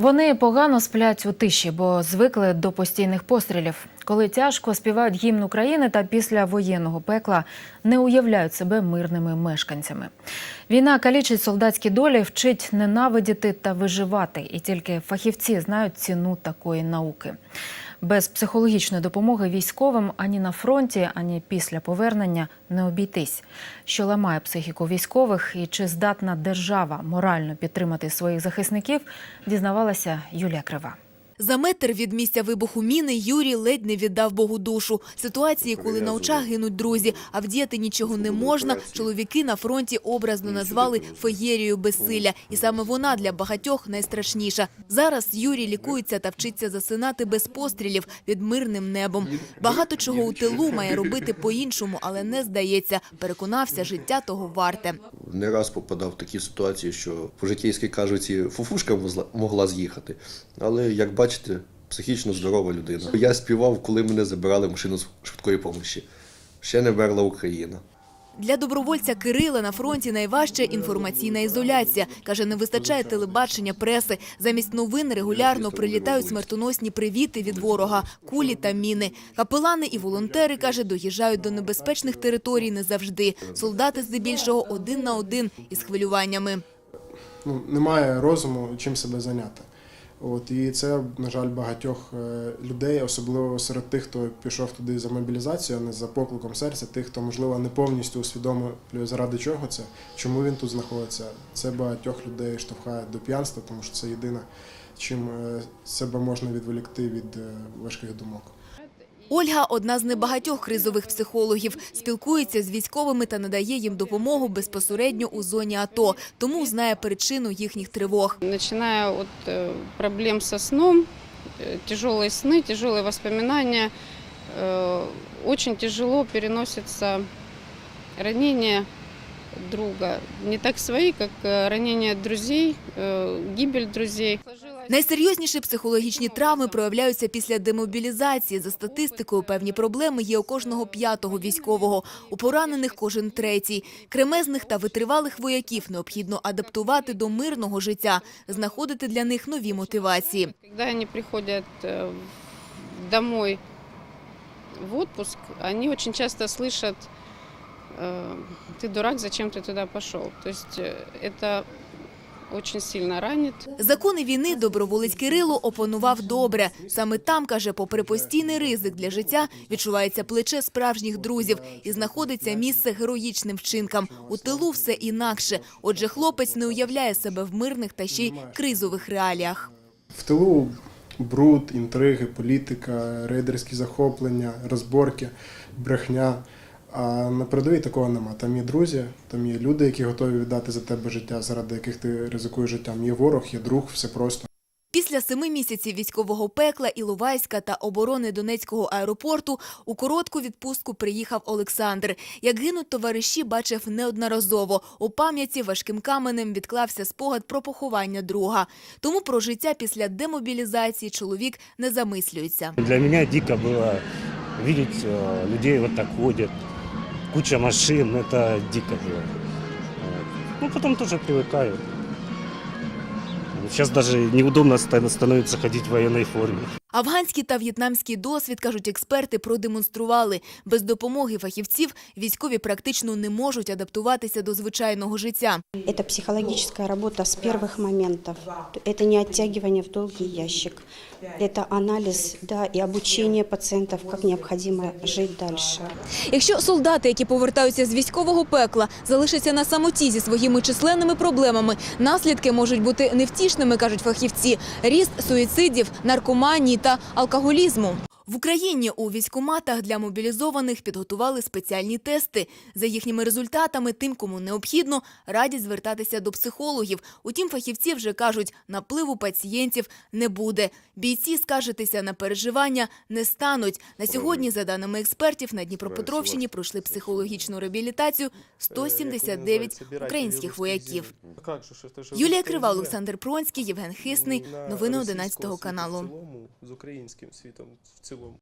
Вони погано сплять у тиші, бо звикли до постійних пострілів. Коли тяжко співають гімн України та після воєнного пекла не уявляють себе мирними мешканцями. Війна калічить солдатські долі, вчить ненавидіти та виживати, і тільки фахівці знають ціну такої науки. Без психологічної допомоги військовим ані на фронті, ані після повернення не обійтись. Що ламає психіку військових і чи здатна держава морально підтримати своїх захисників, дізнавалася Юлія Крива. За метр від місця вибуху міни Юрій ледь не віддав Богу душу. Ситуації, коли на очах гинуть друзі, а вдіяти нічого не можна, чоловіки на фронті образно назвали феєрією безсилля. І саме вона для багатьох найстрашніша. Зараз Юрій лікується та вчиться засинати без пострілів під мирним небом. Багато чого у тилу має робити по-іншому, але не здається. Переконався, життя того варте. Не раз попадав в такі ситуації, що по-житейськи кажуть, і фуфушка могла з'їхати. Але як бачите, психічно здорова людина. Я співав, коли мене забирали в машину з швидкої допомоги. Ще не верла Україна. Для добровольця Кирила на фронті найважча інформаційна ізоляція. Каже, не вистачає телебачення, преси. Замість новин регулярно прилітають смертоносні привіти від ворога, кулі та міни. Капелани і волонтери, каже, доїжджають до небезпечних територій не завжди. Солдати здебільшого один на один із хвилюваннями. ну, немає розуму, чим себе зайняти. От, і це, на жаль, багатьох е, людей, особливо серед тих, хто пішов туди за мобілізацію, а не за покликом серця, тих, хто, можливо, не повністю усвідомлює, заради чого це, чому він тут знаходиться. Це багатьох людей штовхає до п'янства, тому що це єдине, чим е, себе можна відволікти від е, важких думок. Ольга – одна з небагатьох кризових психологів. Спілкується з військовими та надає їм допомогу безпосередньо у зоні АТО. Тому знає причину їхніх тривог. Начиная от э, проблем со сном, э, тяжелые сны, тяжелые воспоминания, э, очень тяжело переносится ранение друга. Не так свои, как э, ранение друзей, э, гибель друзей. Найсерйозніші психологічні травми проявляються після демобілізації. За статистикою, певні проблеми є у кожного п'ятого військового. У поранених кожен третій. Кремезних та витривалих вояків необхідно адаптувати до мирного життя, знаходити для них нові мотивації. Когда они приходят э, в- домой в отпуск, они очень часто слышат э, «ты дурак, зачем ты туда пошел?». То есть э, это очень сильно ранит. Закони війни доброволець Кирило опанував добре. Саме там, каже, попри постійний ризик для життя, відчувається плече справжніх друзів і знаходиться місце героїчним вчинкам. У тилу все інакше. Отже, хлопець не уявляє себе в мирних та ще й кризових реаліях. В тилу бруд, інтриги, політика, рейдерські захоплення, розборки, брехня. А на передовій такого нема. Там є друзі, там є люди, які готові віддати за тебе життя, заради яких ти ризикуєш життям. Є ворог, є друг, все просто. Після семи місяців військового пекла Іловайська та оборони Донецького аеропорту у коротку відпустку приїхав Олександр. Як гинуть товариші, бачив неодноразово. У пам'яті важким каменем відклався спогад про поховання друга. Тому про життя після демобілізації чоловік не замислюється. Для меня дико было видеть э, людей вот так ходят, куча машин, это дико было. Вот. Ну, потом тоже привыкаю. Сейчас даже неудобно ста- становится ходить в военной форме. Афганський та в'єтнамський досвід, кажуть експерти, продемонстрували. Без допомоги фахівців військові практично не можуть адаптуватися до звичайного життя. Это психологическая работа с первых моментов. Это не оттягивание в долгий ящик. Это анализ да, и обучение пациентов, как необходимо жить дальше. Якщо солдати, які повертаються з військового пекла, залишаться на самоті зі своїми численними проблемами, наслідки можуть бути невтішними, кажуть фахівці. Ріст суїцидів, наркоманії та алкоголізму. В Україні у військкоматах для мобілізованих підготували спеціальні тести. За їхніми результатами, тим, кому необхідно, радять звертатися до психологів. Утім, фахівці вже кажуть, напливу пацієнтів не буде. Бійці скаржитися на переживання не стануть. На сьогодні, за даними експертів, на Дніпропетровщині пройшли психологічну реабілітацію 179 українських вояків. Юлія Крива, Олександр Пронський, Євген Хисний. Новини 11 каналу. з українським світом в цілому.